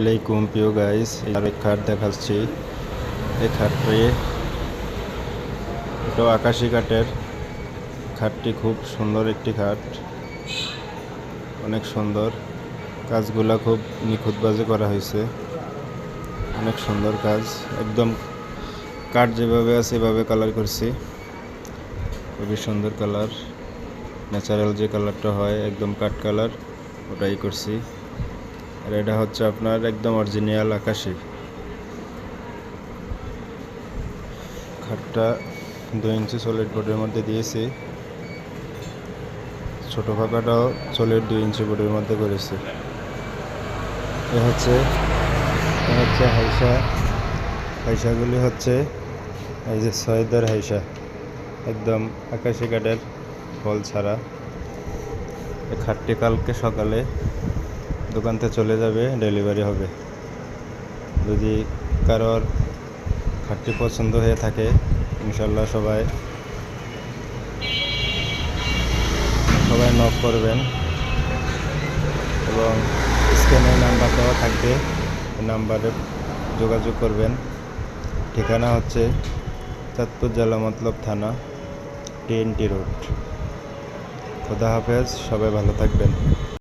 আলাইকুম, প্রিয় গাইস এক খাট দেখাচ্ছি। এই খাটটি এটা আকাশি কাঠের। খাটটি খুব সুন্দর একটি খাট। অনেক সুন্দর। কাজগুলা খুব নিখুঁতভাবে করা হয়েছে। অনেক সুন্দর কাজ। একদম কাঠ যেভাবে আছে, এভাবে কালার করছি। খুবই সুন্দর কালার ন্যাচারাল যে কালারটা হয়, একদম কাঠ কালার ওটাই করছি। আর এটা হচ্ছে আপনার একদম অরিজিনাল আকাশি। খাটটা দু ইঞ্চি সলিড বোর্ডের মধ্যে দিয়েছি। ছোট পাকাটাও সলিড দুই ইঞ্চি বোর্ডের মধ্যে করেছি। এ হচ্ছে এ হচ্ছে হাইসা। হাইসাগুলি হচ্ছে এই যে সৈয়দের হাইসা। একদম আকাশি কাঠের ফল ছাড়া। খাটটি কালকে সকালে দোকানতে চলে যাবে ডেলিভারি হবে। যদি কারোর খাটটি পছন্দ হয়ে থাকে ইনশাল্লাহ সবাই সবাই নক করবেন। এবং স্ক্যানের নাম্বার দেওয়া থাকবে নাম্বারে যোগাযোগ করবেন। ঠিকানা হচ্ছে চাঁদপুর জেলা মতলব থানা, টিএনটি রোড। খোদা হাফেজ, সবাই ভালো থাকবেন।